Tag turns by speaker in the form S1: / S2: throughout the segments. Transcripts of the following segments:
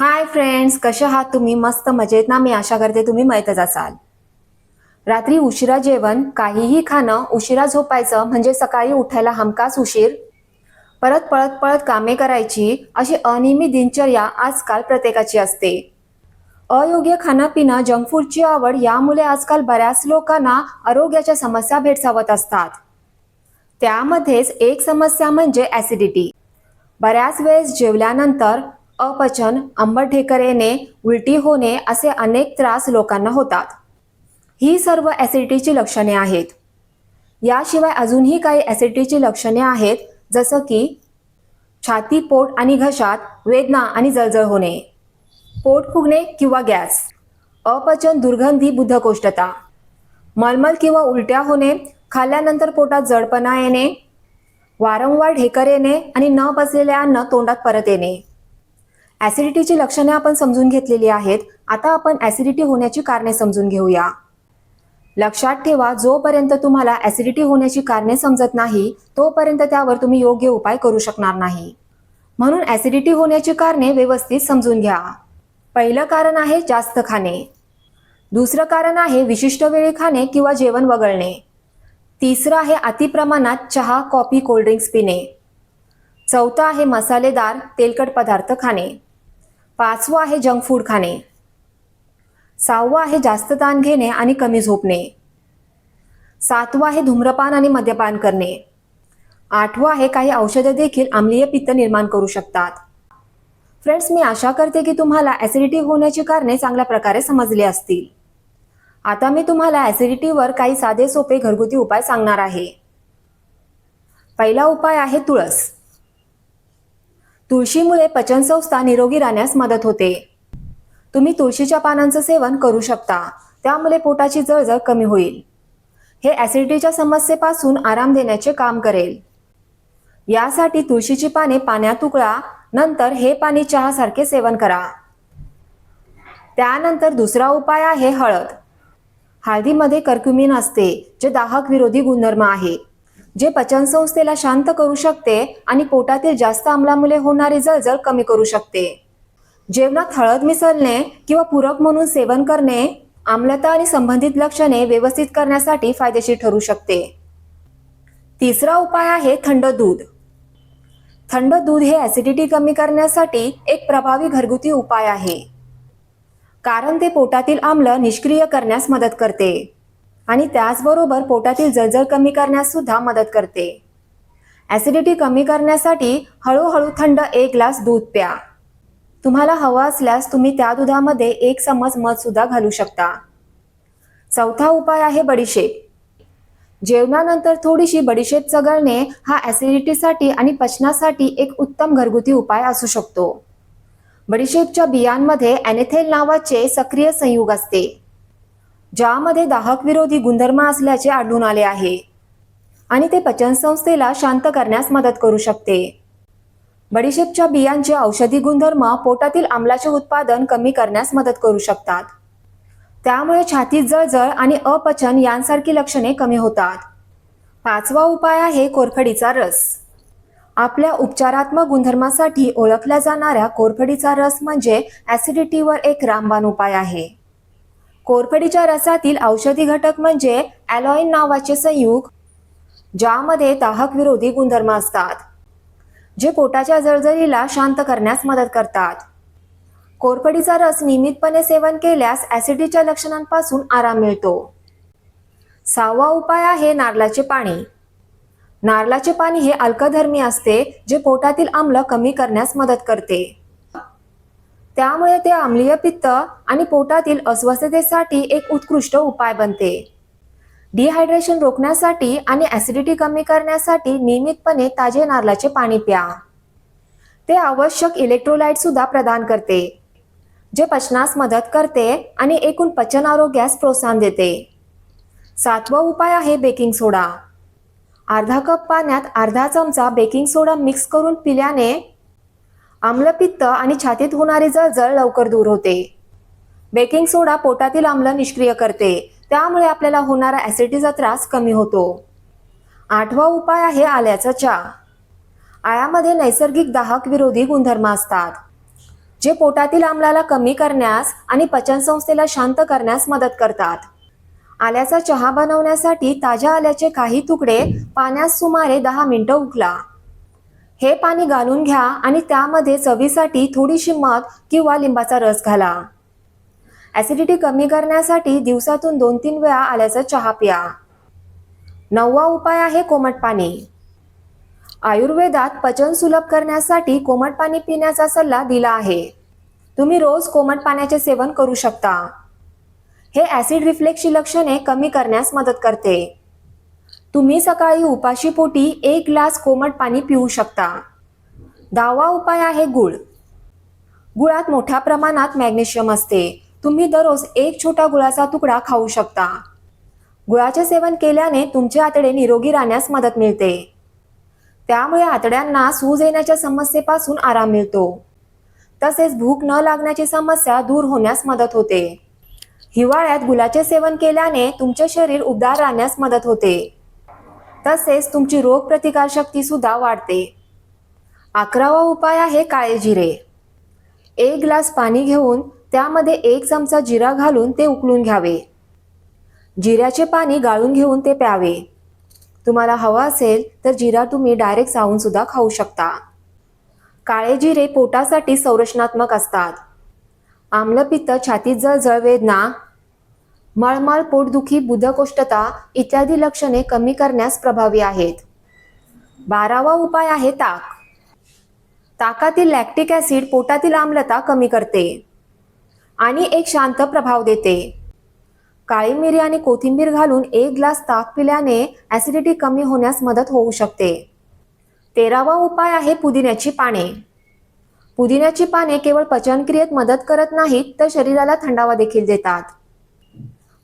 S1: Hi friends कसे आहात तुम्ही? मस्त मजेत ना? मी आशा करते तुम्ही मयतच असाल. रात्री उशिरा जेवण काहीही खाणं उशिरा झोपायचं म्हणजे सकाळी उठायला हमखास उशीर. परत पळत पळत कामे करायची अशी अनियमित दिनचर्या आजकाल प्रत्येकाची असते. अयोग्य खाणं पिणं जंक फूडची आवड यामुळे आजकाल बऱ्याच लोकांना आरोग्याच्या समस्या भेडसावत असतात. त्यामध्येच एक समस्या म्हणजे ॲसिडिटी बऱ्याच वेळेस जेवल्यानंतर अपचन आंबट ढेकर येणे उलटी होणे असे अनेक त्रास लोकांना होतात. ही सर्व ॲसिडिटीची लक्षणे आहेत. याशिवाय अजूनही काही ॲसिडिटीची लक्षणे आहेत जसं की छाती पोट आणि घशात वेदना आणि जळजळ होणे पोट फुगणे किंवा गॅस अपचन दुर्गंधी बुद्धकोष्ठता मलमल किंवा उलट्या होणे खाल्ल्यानंतर पोटात जडपणा येणे वारंवार ढेकर येणे आणि न बसलेल्या अन्न तोंडात परत येणे. ॲसिडिटीची लक्षणे आपण समजून घेतलेली आहेत. आता आपण ॲसिडिटी होण्याची कारणे समजून घेऊया. लक्षात ठेवा जोपर्यंत तुम्हाला ॲसिडिटी होण्याची कारणे समजत नाही तोपर्यंत त्यावर तुम्ही योग्य उपाय करू शकणार नाही. म्हणून ॲसिडिटी होण्याची कारणे व्यवस्थित समजून घ्या. पहिलं कारण आहे जास्त खाणे. दुसरं कारण आहे विशिष्ट वेळी खाणे किंवा जेवण वगळणे. तिसरं आहे अतिप्रमाणात चहा कॉफी कोल्ड्रिंक्स पिणे. चौथं आहे मसालेदार तेलकट पदार्थ खाणे. पाचवं आहे जंक फूड खाणे. सहावं आहे जास्त ताण घेणे आणि कमी झोपणे. सातवं आहे धूम्रपान आणि मद्यपान करणे. आठवं आहे काही औषधं देखील आम्लीय पित्त निर्माण करू शकतात. फ्रेंड्स मी आशा करते की तुम्हाला ॲसिडिटी होण्याची कारणे चांगल्या प्रकारे समजली असतील. आता मी तुम्हाला ॲसिडिटीवर काही साधे सोपे घरगुती उपाय सांगणार आहे. पहिला उपाय आहे तुळस. तुळशीमुळे पचनसंस्था निरोगी राहण्यास मदत होते. तुम्ही तुळशीच्या पानांचं सेवन करू शकता. त्यामुळे पोटाची जळजळ कमी होईल. हे ॲसिडिटीच्या समस्येपासून आराम देण्याचे काम करेल. यासाठी तुळशीची पाने पाण्यात उकळा नंतर हे पाणी चहासारखे सेवन करा. त्यानंतर दुसरा उपाय आहे हळद. हळदीमध्ये कर्क्युमिन असते जे दाहक विरोधी गुणधर्म आहे. जे पचनसंस्थेला शांत करू शकते आणि पोटातील जास्त आम्लामुळे होणारी जळजळ कमी करू शकते. जेवणात हळद मिसळणे किंवा पूरक म्हणून सेवन करणे आम्लता आणि संबंधित लक्षणे व्यवस्थित करण्यासाठी फायदेशीर ठरू शकते. तिसरा उपाय आहे थंड दूध. थंड दूध हे ॲसिडिटी कमी करण्यासाठी एक प्रभावी घरगुती उपाय आहे. कारण ते पोटातील आम्ल निष्क्रिय करण्यास मदत करते. आणि त्याचबरोबर पोटातील जळजळ कमी करण्यास सुद्धा मदत करते. ॲसिडिटी कमी करण्यासाठी हळूहळू थंड एक ग्लास दूध प्या. तुम्हाला हवा असल्यास तुम्ही त्या दुधामध्ये एक चमच मध सुद्धा घालू शकता. चौथा उपाय आहे बडीशेप. जेवणानंतर थोडीशी बडीशेप चघळणे हा ॲसिडिटीसाठी आणि पचनासाठी एक उत्तम घरगुती उपाय असू शकतो. बडीशेपच्या बियांमध्ये ॲनेथेल नावाचे सक्रिय संयुग असते. ज्यामध्ये दाहक विरोधी गुणधर्म असल्याचे आढळून आले आहे. आणि ते पचनसंस्थेला शांत करण्यास मदत करू शकते. बडीशेपच्या बियांचे औषधी गुणधर्म पोटातील आम्लाचे उत्पादन कमी करण्यास मदत करू शकतात. त्यामुळे छातीत जळजळ आणि अपचन यांसारखी लक्षणे कमी होतात. पाचवा उपाय आहे कोरफडीचा रस. आपल्या उपचारात्मक गुणधर्मासाठी ओळखल्या जाणाऱ्या कोरफडीचा रस म्हणजे ॲसिडिटीवर एक रामबाण उपाय आहे. कोरफडीच्या रसातील औषधी घटक म्हणजे ॲलॉईन नावाचे संयुग ज्यामध्ये दाहक विरोधी गुणधर्म असतात जे पोटाच्या जळजळीला शांत करण्यास मदत करतात. कोरफडीचा रस नियमितपणे सेवन केल्यास ॲसिडीच्या लक्षणांपासून आराम मिळतो. सहावा उपाय आहे नारळाचे पाणी. नारळाचे पाणी हे अल्कधर्मी असते जे पोटातील आम्ल कमी करण्यास मदत करते. त्यामुळे ते आम्लीय पित्त आणि पोटातील अस्वस्थतेसाठी एक उत्कृष्ट उपाय बनते. डिहायड्रेशन रोखण्यासाठी आणि ॲसिडिटी कमी करण्यासाठी नियमितपणे ताजे नारळाचे पाणी प्या. ते आवश्यक इलेक्ट्रोलाइट सुद्धा प्रदान करते जे पचनास मदत करते आणि एकूण पचन आरोग्यास प्रोत्साहन देते. सातवा उपाय आहे बेकिंग सोडा अर्धा कप पाण्यात अर्धा चमचा बेकिंग सोडा मिक्स करून पिल्याने आम्लपित्त आणि छातीत होणारी जळजळ लवकर दूर होते. बेकिंग सोडा पोटातील आम्ल निष्क्रिय करते. त्यामुळे आपल्याला होणारा ॲसिडिटीचा त्रास कमी होतो. आठवा उपाय आहे आल्याचा चहा. आळ्यामध्ये नैसर्गिक दाहक विरोधी गुणधर्म असतात जे पोटातील आम्लाला कमी करण्यास आणि पचनसंस्थेला शांत करण्यास मदत करतात. आल्याचा चहा बनवण्यासाठी ताज्या आल्याचे काही तुकडे पाण्यात सुमारे दहा मिनिटं उकला. हे पाणी घालून घ्या आणि त्यामध्ये चवीसाठी थोडीशी मध किंवा लिंबाचा रस घाला. ॲसिडिटी कमी करण्यासाठी दिवसातून दोन तीन वेळा आल्याचा चहा प्या. नववा उपाय आहे कोमट पाणी. आयुर्वेदात पचन सुलभ करण्यासाठी कोमट पाणी पिण्याचा सल्ला दिला आहे. तुम्ही रोज कोमट पाण्याचे सेवन करू शकता. हे ॲसिड रिफ्लेक्सची लक्षणे कमी करण्यास मदत करते. तुम्ही सकाळी उपाशीपोटी एक ग्लास कोमट पाणी पिऊ शकता. दहावा उपाय आहे गुळ. गुळात मोठ्या प्रमाणात मॅग्नेशियम असते. तुम्ही दररोज एक छोटा गुळाचा तुकडा खाऊ शकता. गुळाचे सेवन केल्याने तुमचे आतडे निरोगी राहण्यास मदत मिळते. त्यामुळे आतड्यांना सूज येण्याच्या समस्येपासून आराम मिळतो. तसेच भूक न लागण्याची समस्या दूर होण्यास मदत होते. हिवाळ्यात गुलाचे सेवन केल्याने तुमचे शरीर उबदार राहण्यास मदत होते. तसेच तुमची रोगप्रतिकारशक्ती सुद्धा वाढते. अकरावा उपाय आहे काळे जिरे एक ग्लास पाणी घेऊन त्यामध्ये एक चमचा जिरा घालून ते उकळून घ्यावे. जिऱ्याचे पाणी गाळून घेऊन ते प्यावे. तुम्हाला हवा असेल तर जिरा तुम्ही डायरेक्ट चावून सुद्धा खाऊ शकता. काळे जिरे पोटासाठी संरचनात्मक असतात. आम्लपित्त छातीत जळजळ वेदना मळमळ पोटदुखी बुधकोष्ठता इत्यादी लक्षणे कमी करण्यास प्रभावी आहेत. बारावा उपाय आहे ताक. ताकातील लॅक्टिक ॲसिड पोटातील आम्लता कमी करते आणि एक शांत प्रभाव देते. काळी मिरी आणि कोथिंबीर घालून एक ग्लास ताक पिल्याने ॲसिडिटी कमी होण्यास मदत होऊ शकते. तेरावा उपाय आहे पुदिन्याची पाने. पुदिन्याची पाने केवळ पचनक्रियेत मदत करत नाहीत तर शरीराला थंडावा देखील देतात.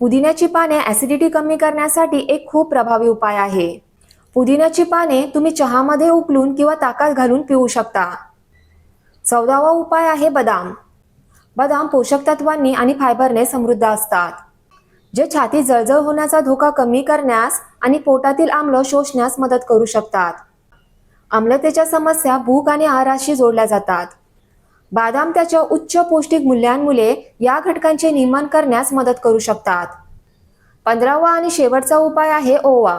S1: पुदिन्याची पाने ॲसिडिटी कमी करण्यासाठी एक खूप प्रभावी उपाय आहे. पुदिन्याची पाने तुम्ही चहामध्ये उकलून किंवा ताकात घालून पिऊ शकता. चौदावा उपाय आहे बदाम. बदाम पोषक तत्वांनी आणि फायबरने समृद्ध असतात. जे छाती जळजळ होण्याचा धोका कमी करण्यास आणि पोटातील आम्ल शोषण्यास मदत करू शकतात. आम्लतेच्या समस्या भूक आणि आहाराशी जोडल्या जातात. बादाम त्याच्या उच्च पौष्टिक मूल्यांमुळे या घटकांचे नियमन करण्यास मदत करू शकतात. पंधरावा आणि शेवटचा उपाय आहे ओवा.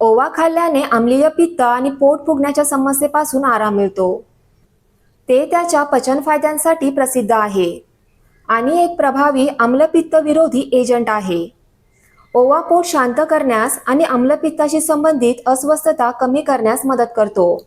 S1: ओवा खाल्ल्याने आम्लीय पित्त आणि पोट फुगण्याच्या समस्येपासून आराम मिळतो. ते त्याच्या पचन फायद्यांसाठी प्रसिद्ध आहे. आणि एक प्रभावी आम्लपित्त विरोधी एजंट आहे. ओवा पोट शांत करण्यास आणि आम्लपित्ताशी संबंधित अस्वस्थता कमी करण्यास मदत करतो.